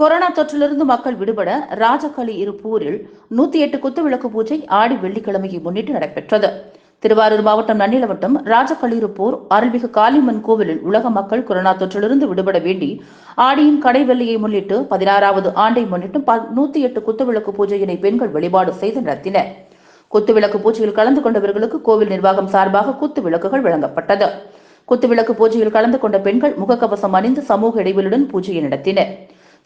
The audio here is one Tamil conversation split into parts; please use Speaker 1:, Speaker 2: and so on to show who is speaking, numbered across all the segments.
Speaker 1: கொரோனா தொற்றிலிருந்து மக்கள் விடுபட ராஜகளி இருப்பூரில் நூத்தி எட்டு குத்துவிளக்கு பூஜை ஆடி வெள்ளிக்கிழமையை முன்னிட்டு நடைபெற்றது. திருவாரூர் மாவட்டம் நன்னிலவட்டம் ராஜகளிருப்பூர் அருள்மிகு காளிமன் கோவிலில் உலக மக்கள் கொரோனா தொற்றிலிருந்து விடுபட வேண்டி ஆடியின் கடைவெள்ளியை முன்னிட்டு பதினாறாவது ஆண்டை முன்னிட்டு நூத்தி எட்டு குத்துவிளக்கு பூஜையினை பெண்கள் வழிபாடு செய்து நடத்தினர். குத்துவிளக்கு பூஜையில் கலந்து கொண்டவர்களுக்கு கோவில் நிர்வாகம் சார்பாக குத்து விளக்குகள் வழங்கப்பட்டது. குத்துவிளக்கு பூஜையில் கலந்து கொண்ட பெண்கள் முகக்கவசம் அணிந்து சமூக இடைவெளியுடன் பூஜையை நடத்தினர்.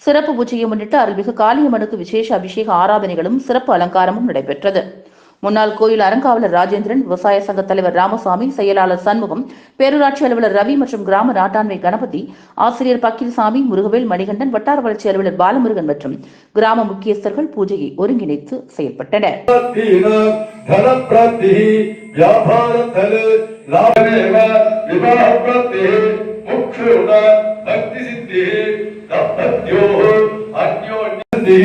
Speaker 1: சிறப்பு பூஜையை முன்னிட்டு அருள்மிகு காளியம்மனுக்கு விசேஷ அபிஷேக ஆராதனைகளும் சிறப்பு அலங்காரமும் நடைபெற்றது. முன்னாள் கோயில் அறங்காவலர் ராஜேந்திரன் விவசாய சங்க தலைவர் ராமசாமி செயலாளர் சண்முகம் பேரூராட்சி அலுவலர் ரவி மற்றும் கிராம நாட்டாண்மை கணபதி ஆசிரியர் பக்கீல்சாமி முருகவேல் மணிகண்டன் வட்டார வளர்ச்சி அலுவலர் பாலமுருகன் மற்றும் கிராம முக்கியஸ்தர்கள் பூஜையை ஒருங்கிணைத்து செயல்பட்டனர்.
Speaker 2: ஸ்ரீ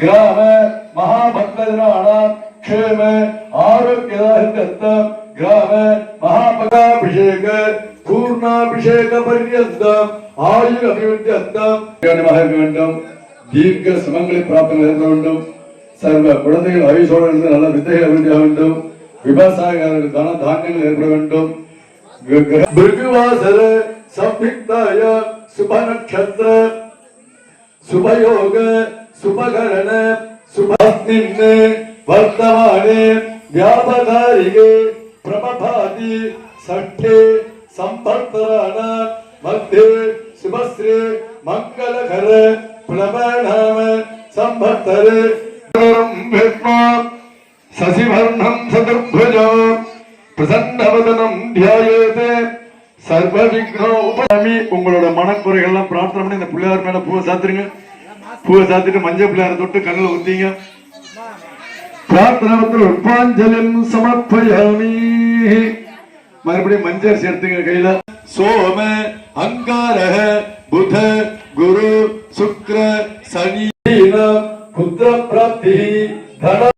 Speaker 2: கிராம மகாபக்தரான ക്ഷേമ ആരോഗ്യദാഹത്യർത്ഥ ഗ്രാമ മഹാമകാഭിഷേക പൂർണാഭിഷേക പര്യന്തം ആയുരഭിവൃദ്ധ്യർത്ഥം വേണ്ടും ദീർഘ ശ്രമങ്ങളിൽ പ്രാപ്തം നേർന്ന വേണ്ടും സർവ കുഴந்தைகள் ஆயுஷோடு இருந்து நல்ல வித்தைகள் அபிவிருத்தி வேண்டும். விவசாயிகளுக்கு தன தானியங்கள் ஏற்பட வேண்டும். பிருகுவாசர சம்யுக்தாய சுப நட்சத்திர சுபயோக சுபகரண சுபஸ்மின்னு வர்த்தமானே வியாபகாரிகே பிரமபாதி சட்டே சம்பர்த்தரான மத்தே சுபஸ்ரீ மங்களகர பிரபணாம சம்பர்த்தரே. சசிவர்ணம் சதுர்புஜோ பிரசன்னவதனம் தியாயேதே சர்வ விக்னோ உபசாமி உங்களோட மனக்குறைகள்லாம் பிரார்த்தனை பண்ணி இந்த பிள்ளையார் மேல பூவை சாத்துருங்க பூவை சாத்திட்டு மஞ்சள் பிள்ளையார தொட்டு கண்ணில் ஊத்தீங்க. பிரார்த்தனத்தில் உப்பாஞ்சலிம் சமர்ப்பயாமி. மறுபடியும் மஞ்சள் சேர்த்துங்க கையில. சோம அங்காரக புத குரு சுக்ர சனி புத்திர பிராப்தி